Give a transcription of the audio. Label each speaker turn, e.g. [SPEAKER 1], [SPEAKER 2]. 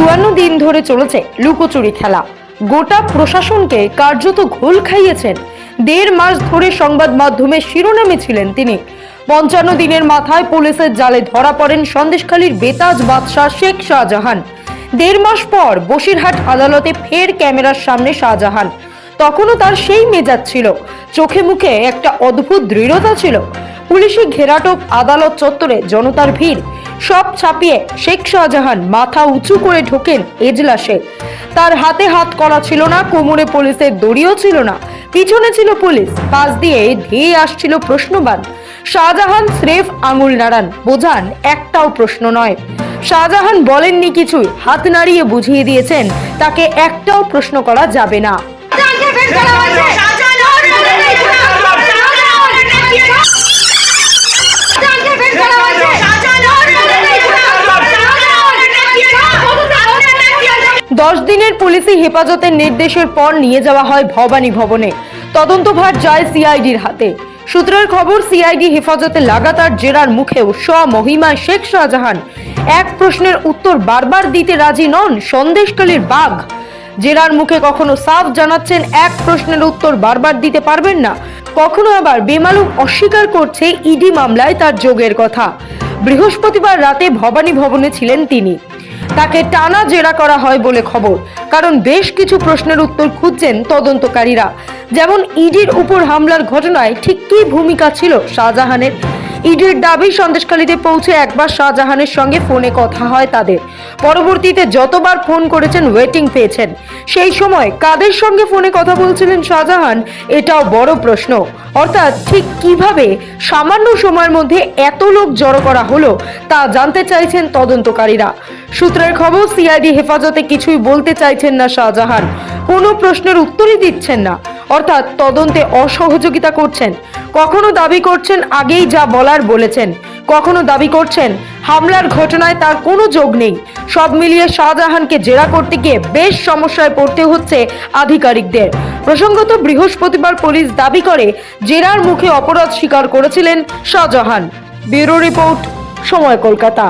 [SPEAKER 1] চুয়ান্ন দিন ধরে চলেছে লুকোচুরি খেলা। গোটা প্রশাসনকে কার্যত ঘোল খাইয়েছেন। দেড় মাস ধরে সংবাদ মাধ্যমে শিরোনামে ছিলেন তিনি। পঞ্চান্ন দিনের মাথায় পুলিশের জালে ধরা পড়েন সন্দেশখালীর বেতাজ বাদশাহ শেখ শাহজাহান। দেড় মাস পর বসিরহাট আদালতে ফের ক্যামেরার সামনে শাহজাহান। তখনও তার সেই মেজাজ ছিল, চোখে মুখে একটা অদ্ভুত দৃঢ়তা ছিল। পুলিশি ঘেরাটোপ আদালত চত্বরে জনতার ভিড়। সব ছাপিয়ে শেখ শাহজাহান মাথা উঁচু করে ঢোকেন এজলাসে। তার হাতে হাত করা ছিল না, কোমরে পুলিশের দড়িও ছিল না, পিছনে ছিল পুলিশ, পাশ দিয়ে ধেয়ে আসছিল প্রশ্নবান। শাহজাহান স্রেফ আঙুল নাড়ান, বোঝান একটাও প্রশ্ন নয়। শাহজাহান বলেননি কিছুই, হাত নাড়িয়ে বুঝিয়ে দিয়েছেন, তাকে একটাও প্রশ্ন করা যাবে না। দশ দিনের পুলিশি হেফাজতের নির্দেশের পর নিয়ে যাওয়া হয় ভবানী ভবনে। তদন্তভার যায় সিআইডির হাতে। সূত্রের খবর, সিআইডি হেফাজতে লাগাতার জেরার মুখেও স্বমহিমায় শেখ শাহজাহান। এক প্রশ্নের উত্তর বারবার দিতে রাজি নন সন্দেশকালীর বাঘ। জেরার মুখে কখনো সাফ জানাচ্ছেন এক প্রশ্নের উত্তর বারবার দিতে পারবেন না। কখনো আবার বেমালুম অস্বীকার করছে ইডি মামলায় তার যোগের কথা। বৃহস্পতিবার রাতে ভবানী ভবনে ছিলেন তিনি। তাকে টানা জেরা করা হয় বলে খবর। কারণ বেশ কিছু প্রশ্নের উত্তর খুঁজছেন তদন্তকারীরা। যেমন, ইডির উপর হামলার ঘটনায় ঠিক কি ভূমিকা ছিল শাহজাহানের? ইডির দাবি সন্দেশখালীতে পৌঁছে একবার শাহজাহানের সঙ্গে ফোনে কথা হয় তাদের। পরবর্তীতে যতবার ফোন করেছেন ওয়েটিং পেয়েছেন। সেই সময় কাদের সঙ্গে ফোনে কথা বলছিলেন শাহজাহান, এটাও বড় প্রশ্ন। অর্থাৎ ঠিক কীভাবে সামান্য সময়ের মধ্যে এত লোক জড়ো করা হলো, তা জানতে চাইছেন তদন্তকারীরা। সূত্রের খবর সিআইডি হেফাজতে কিছুই বলতে চাইছেন না শাহজাহান। কোনো প্রশ্নের উত্তরই দিচ্ছেন না। অর্থাৎ তদন্তে অসহযোগিতা করছেন। কখনো দাবি করছেন, আগেই যা বলার বলেছেন। কখনো দাবি করছেন, হামলার ঘটনায় তার কোনো যোগ নেই। সব মিলিয়ে শাহজাহানকে জেরা করতে গিয়ে বেশ সমস্যায় পড়তে হচ্ছে আধিকারিকদের। প্রসঙ্গত, বৃহস্পতিবার পুলিশ দাবি করে, জেরার মুখে অপরাধ স্বীকার করেছিলেন শাহজাহান। ব্যুরো রিপোর্ট, সময় কলকাতা।